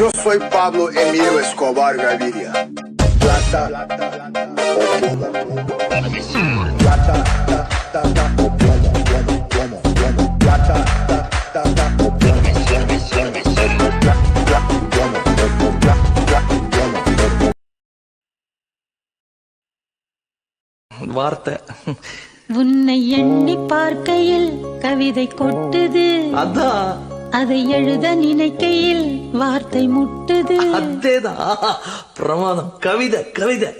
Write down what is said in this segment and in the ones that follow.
Yo soy Pablo Emilio Escobar Gaviria. Plata. Plata ta, ta, ta, o plomo, plomo, plomo, plomo. Plata ta, ta, ta, o plomo. வார்த்தை உன்னை எண்ணி பார்க்கையில் கவிதை கொட்டுது அதான் அதை எழுத நினைக்கையில் வார்த்தை முட்டுது. அதேதான் பிரமாதம். கவிதை கவிதை.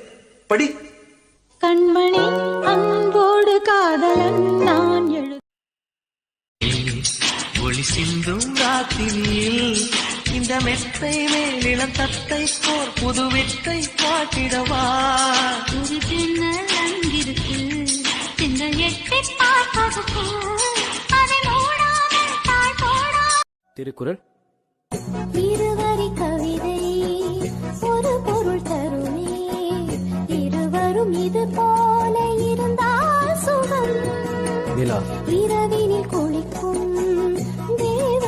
படி. கண்மணி அன்போடு காதலன் நான் எழு ஒளி சிந்தும் ராத்திரியில் இந்த மெத்தை மேலிளம் தத்தை போர் புது வெத்தை காட்டிடவா ஒரு ஜன்னல் அங்கிருக்கு. திங்கள் எட்டி பார்ப்பதற்கு சுகம். நிலா. இரவினில் குளிக்கும் தேவதை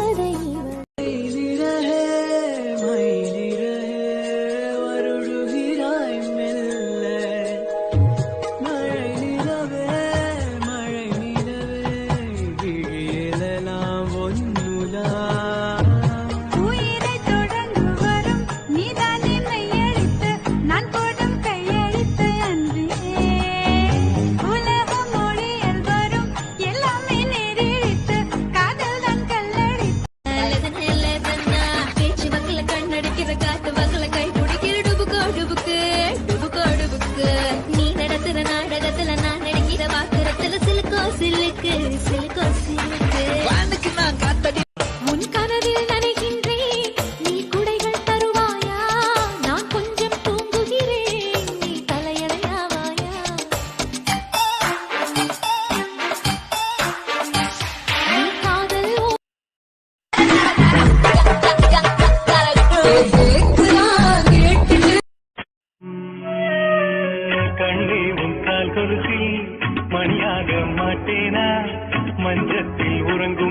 சிலுக்கோ சிலுக்கு சிலுக்கோ. சிலுக்கு உன் கனவில் நனைகின்றேன். நீ குடைகள் தருவாயா? நான் கொஞ்சம் தூங்குகிறேன். நீ தலையணையாவாயா? நீ காதல் ஓ- கண்ணே உன் கால் கொலுசில் மணியாக மாட்டேனா மஞ்சத்தில் உறங்கும் போது சிணுங்க மாட்டேனா